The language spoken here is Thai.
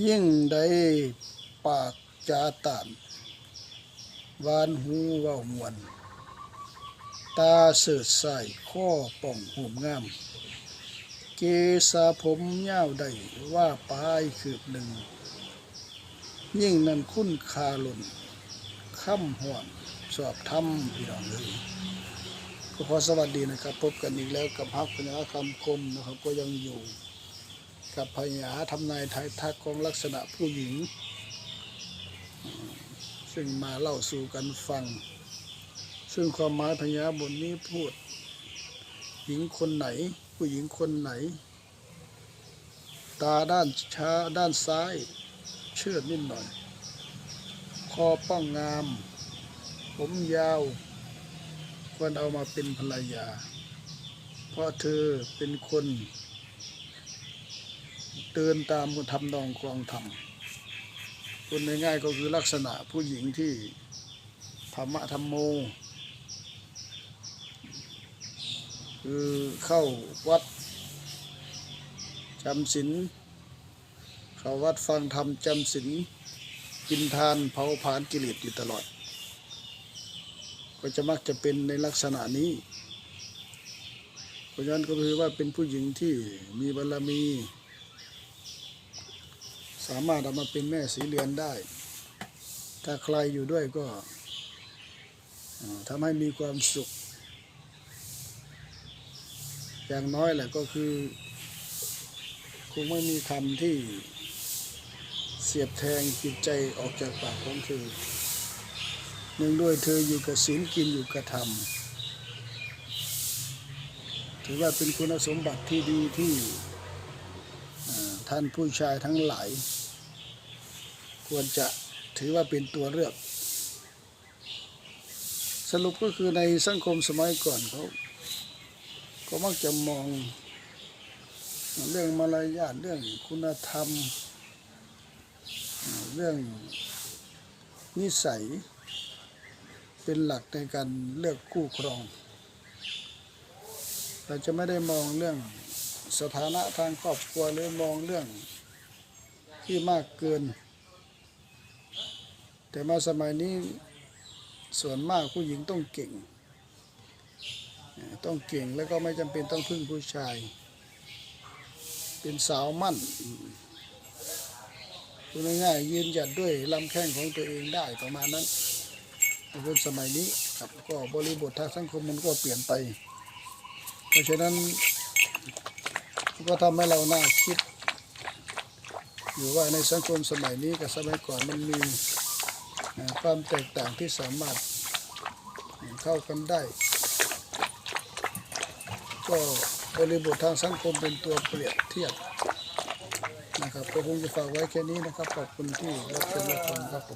ยิ่งได้ปากจาตานวานหูเว้ามวน ตาเสดใส่ข้อป่องหูมงาม เกษาผมยาวได้ว่าปลายคืบหนึ่ง ยิ่งนั้นคุ้นคาหล่นค่ำห่วงสอบทำพี่น้องเลยก็ขอสวัสดีนะครับ พบกันอีกแล้วกับฮักพญาคำคมนะครับ ก็ยังอยู่ กับพญาทำนายทายทักของลักษณะผู้หญิง ซึ่งมาเล่าสู่กันฟัง ซึ่งความหมายพญาบทนี้พูด หญิงคนไหน ผู้หญิงคนไหน ตาด้านช้าด้านซ้าย เชื่อนิดหน่อย คอป้องงาม ผมยาวควรเอามาเป็นภรรยา เพราะเธอเป็นคน เดินตามทำนองครองธรรมคนง่ายๆก็คือลักษณะผู้หญิงที่ธรรมะธรรมโม คือเข้าวัดจำศีลเข้าวัดฟังธรรมจำศีลกินทานเผาผลาญกิเลสอยู่ตลอด ก็จะมักจะเป็นในลักษณะนี้เพราะฉะนั้นก็คือว่าเป็นผู้หญิงที่มีบารรมี สามารถเอามาเป็นแม่สีเรือนได้ ถ้าใครอยู่ด้วยก็ทำให้มีความสุข อย่างน้อยแหละก็คือคงไม่มีคำที่เสียบแทงจิตใจออกจากปากของเธอเนื่องด้วยเธออยู่กับศีลกินอยู่กับธรรม ถือว่าเป็นคุณสมบัติที่ดีที่ ท่านผู้ชายทั้งหลาย ควรจะถือว่าเป็นตัวเลือก สรุปก็คือในสังคมสมัยก่อนเขาก็มักจะมองเรื่องมารยาทเรื่องคุณธรรม เรื่องนิสัย เป็นหลักในการเลือกคู่ครอง เราจะไม่ได้มองเรื่อง สถานะทางครอบครัวหรือมองเรื่องที่มากเกิน แต่มาสมัยนี้ส่วนมากผู้หญิงต้องเก่ง ต้องเก่งแล้วก็ไม่จำเป็นต้องพึ่งผู้ชาย เป็นสาวมั่นพูดง่ายๆยืนหยัดด้วยลำแข้งของตัวเองได้ประมาณนั้นในคนสมัยนี้ครับก็บริบททางสังคมมันก็เปลี่ยนไป เพราะฉะนั้น ก็ทำให้เราน่าคิดอยู่ว่าในสังคมสมัยนี้กับสมัยก่อนมันมีความแตกต่างที่สามารถเข้ากันได้ ก็บริบททางสังคมเป็นตัวเปรียบเทียบนะครับก็คงจะฝากไว้แค่นี้นะครับขอบคุณที่รับชมรับฟังครับผม